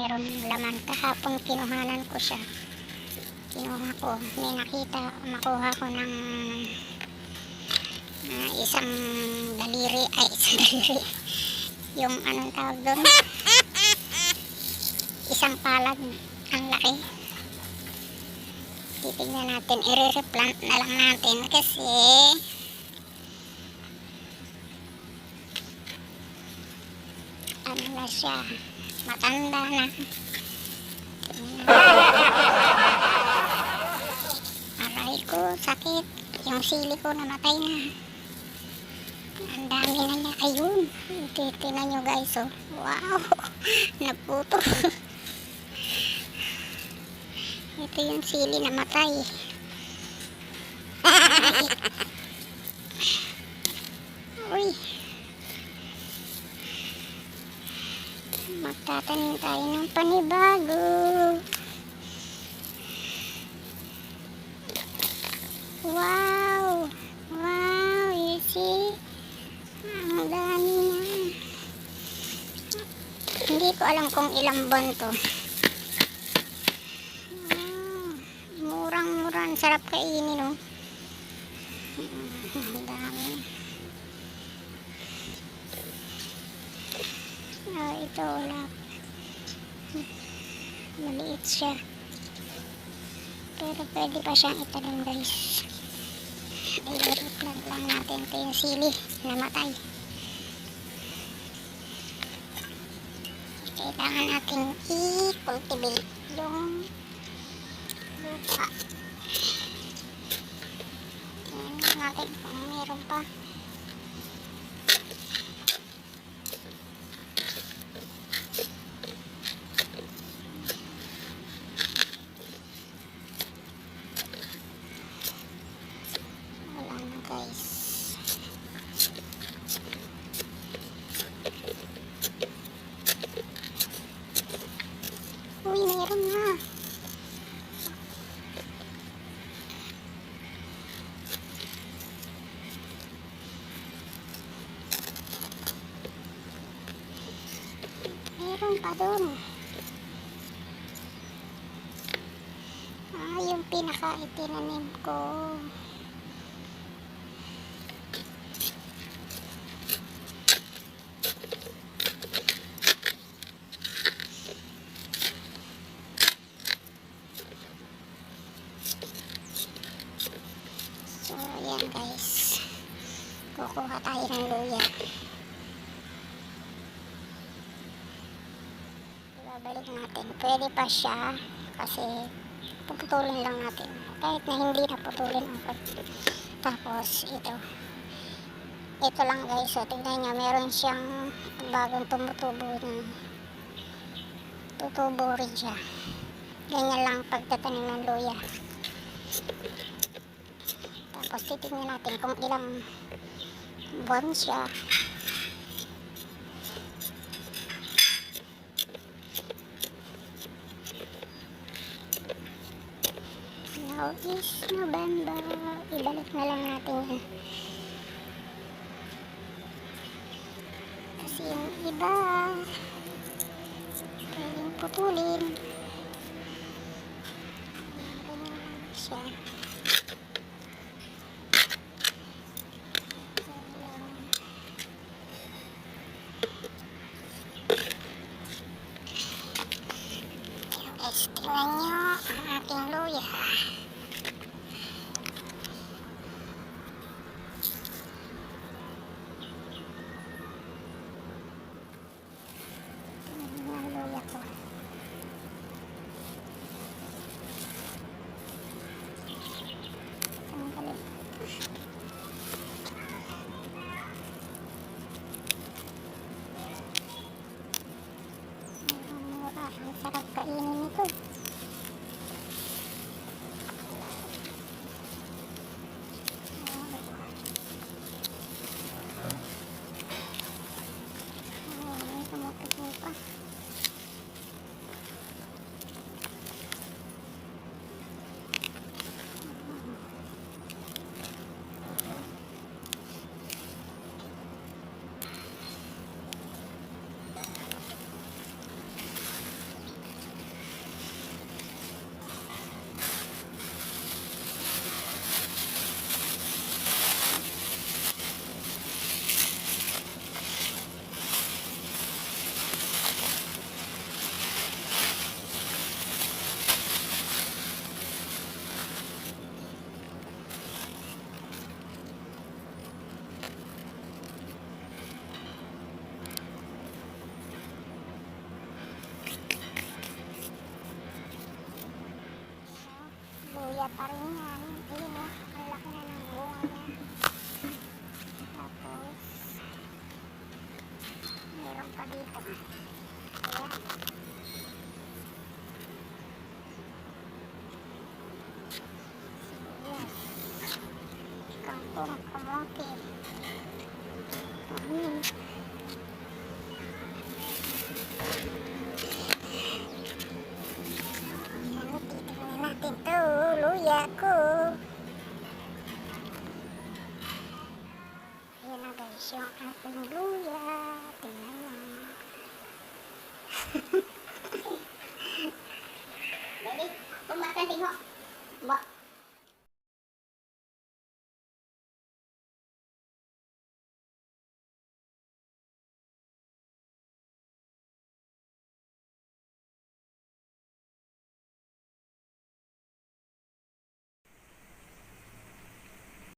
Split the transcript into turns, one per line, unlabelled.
meron laman. Kahapon kinuhanan ko siya. Kinuha ko. May nakita, makuha ko ng ah, isang daliri. Ay, isang daliri. Yung anong tawag doon? Isang palad. Ang laki. Titignan natin. I-replant na lang natin kasi ano na matanda na. Aray ko, sakit. Yung sili ko namatay na. Ang dami na niya. Ayun. Titignan nyo guys, oh. Wow. Naputo. Ito yung sili namatay. Uy. Magtatanim tayo ng panibago. Wow! Wow! You see? Ang dami na. Hindi ko alam kung ilang buwan to. Wow! Murang-mura. Ang sarap kainin, oh. Ang dami. Ah, ito wala. Maliit siya. Pero pwede pa siyang itanim guys. I-replant lang natin ito yung sili. Namatay. Kailangan natin i-cultivate yung lupa. Tingnan natin kung meron pa. Wala na guys. Uy, meron na. Meron pa doon. Ah, yung pinaka-itinanim ko. So, ayan guys. Kukuha tayo ng luya. Babalik natin. Pwede pa siya kasi puputulin lang natin. Kahit na hindi na putulin ako. Tapos, ito. Ito lang guys. So, tingnan nyo. Meron siyang bagong tumutubo na tutubo rin siya. Ganyan lang pagtatanim ng luya. Tapos titignan natin kung ilang buwan siya. Now is November. Ibalik na lang natin yan. Kasi yung iba, pwedeng putulin. Ganyan siya. Luya pa rin yan. Ayun o, ang laki na ng bunga niya. Tapos, meron pa dito. Ayan. Sibuyas. Kangkong Luya ko. Ayan na guys, yung ating luya. Tingnan mo. Dali, tumakan mo. Ba,